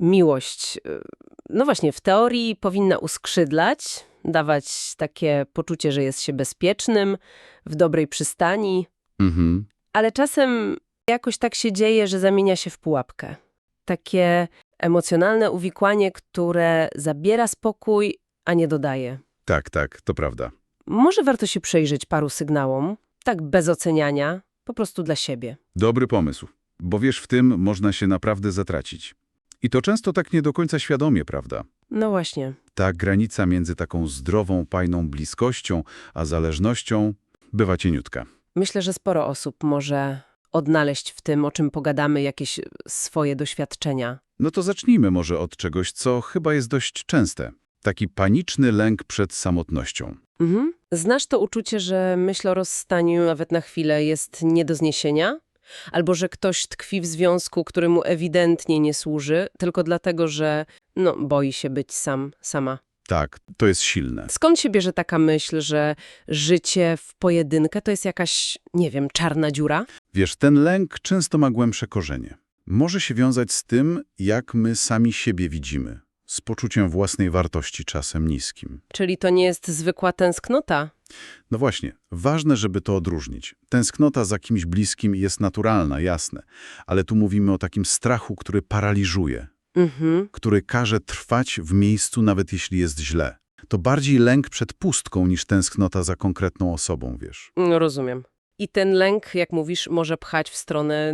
miłość, y, no właśnie, w teorii powinna uskrzydlać, dawać takie poczucie, że jest się bezpiecznym, w dobrej przystani, Mhm. ale czasem jakoś tak się dzieje, że zamienia się w pułapkę. Takie emocjonalne uwikłanie, które zabiera spokój, a nie dodaje. Tak, tak, to prawda. Może warto się przyjrzeć paru sygnałom, tak bez oceniania, po prostu dla siebie. Dobry pomysł, bo wiesz, w tym można się naprawdę zatracić. I to często tak nie do końca świadomie, prawda? No właśnie. Ta granica między taką zdrową, fajną bliskością, a zależnością bywa cieniutka. Myślę, że sporo osób może odnaleźć w tym, o czym pogadamy, jakieś swoje doświadczenia. No to zacznijmy może od czegoś, co chyba jest dość częste. Taki paniczny lęk przed samotnością. Mhm. Znasz to uczucie, że myśl o rozstaniu nawet na chwilę jest nie do zniesienia? Albo że ktoś tkwi w związku, który mu ewidentnie nie służy, tylko dlatego, że no, boi się być sam, sama. Tak, to jest silne. Skąd się bierze taka myśl, że życie w pojedynkę to jest jakaś, nie wiem, czarna dziura? Wiesz, ten lęk często ma głębsze korzenie. Może się wiązać z tym, jak my sami siebie widzimy, z poczuciem własnej wartości czasem niskim. Czyli to nie jest zwykła tęsknota? No właśnie, ważne, żeby to odróżnić. Tęsknota za kimś bliskim jest naturalna, jasne, ale tu mówimy o takim strachu, który paraliżuje, Mhm. który każe trwać w miejscu, nawet jeśli jest źle. To bardziej lęk przed pustką niż tęsknota za konkretną osobą, wiesz. No, rozumiem. I ten lęk, jak mówisz, może pchać w stronę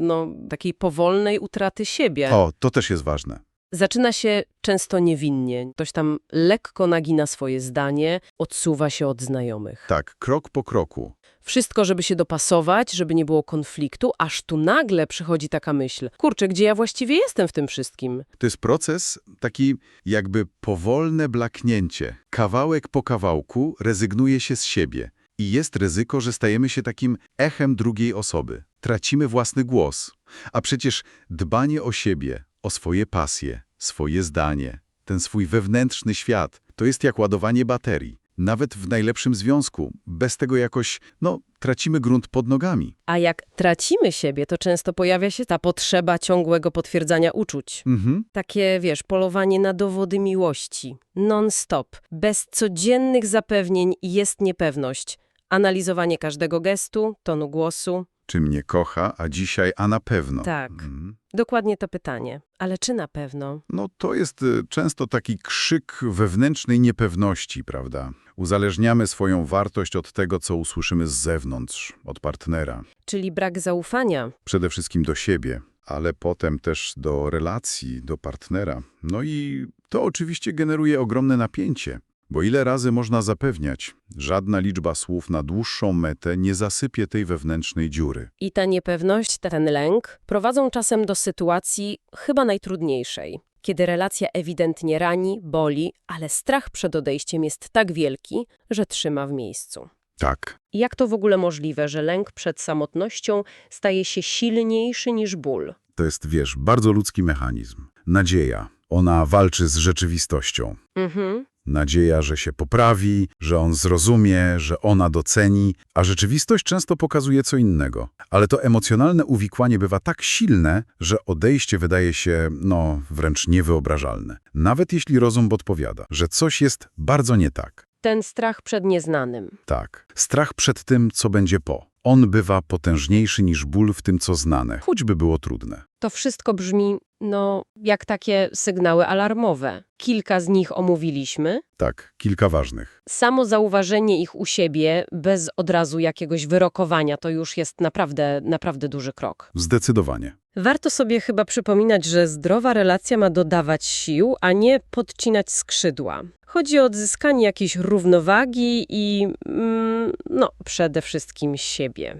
no, takiej powolnej utraty siebie. O, to też jest ważne. Zaczyna się często niewinnie. Ktoś tam lekko nagina swoje zdanie, odsuwa się od znajomych. Tak, krok po kroku. Wszystko, żeby się dopasować, żeby nie było konfliktu, aż tu nagle przychodzi taka myśl. Kurczę, gdzie ja właściwie jestem w tym wszystkim? To jest proces, taki jakby powolne blaknięcie. Kawałek po kawałku rezygnuje się z siebie. I jest ryzyko, że stajemy się takim echem drugiej osoby. Tracimy własny głos. A przecież dbanie o siebie, o swoje pasje, swoje zdanie, ten swój wewnętrzny świat, to jest jak ładowanie baterii. Nawet w najlepszym związku, bez tego jakoś, no, tracimy grunt pod nogami. A jak tracimy siebie, to często pojawia się ta potrzeba ciągłego potwierdzania uczuć. Mhm. Takie, wiesz, polowanie na dowody miłości. Non-stop. Bez codziennych zapewnień jest niepewność. Analizowanie każdego gestu, tonu głosu. Czy mnie kocha, a dzisiaj, a na pewno. Tak. Mhm. Dokładnie to pytanie. Ale czy na pewno? No to jest y, często taki krzyk wewnętrznej niepewności, prawda? Uzależniamy swoją wartość od tego, co usłyszymy z zewnątrz, od partnera. Czyli brak zaufania. Przede wszystkim do siebie, ale potem też do relacji, do partnera. No i to oczywiście generuje ogromne napięcie. Bo ile razy można zapewniać, żadna liczba słów na dłuższą metę nie zasypie tej wewnętrznej dziury. I ta niepewność, ten lęk prowadzą czasem do sytuacji chyba najtrudniejszej. Kiedy relacja ewidentnie rani, boli, ale strach przed odejściem jest tak wielki, że trzyma w miejscu. Tak, Jak to w ogóle możliwe, że lęk przed samotnością staje się silniejszy niż ból? to jest, wiesz, bardzo ludzki mechanizm. Nadzieja. Ona walczy z rzeczywistością. Mhm. Nadzieja, że się poprawi, że on zrozumie, że ona doceni, a rzeczywistość często pokazuje co innego. Ale to emocjonalne uwikłanie bywa tak silne, że odejście wydaje się, no, wręcz niewyobrażalne. Nawet jeśli rozum podpowiada, że coś jest bardzo nie tak. Ten strach przed nieznanym. Tak, strach przed tym, co będzie po. On bywa potężniejszy niż ból w tym, co znane, choćby było trudne. To wszystko brzmi, no, jak takie sygnały alarmowe. Kilka z nich omówiliśmy. Tak, kilka ważnych. Samo zauważenie ich u siebie, bez od razu jakiegoś wyrokowania, to już jest naprawdę, naprawdę duży krok. Zdecydowanie. Warto sobie chyba przypominać, że zdrowa relacja ma dodawać sił, a nie podcinać skrzydła. Chodzi o odzyskanie jakiejś równowagi i, mm, no, przede wszystkim siebie.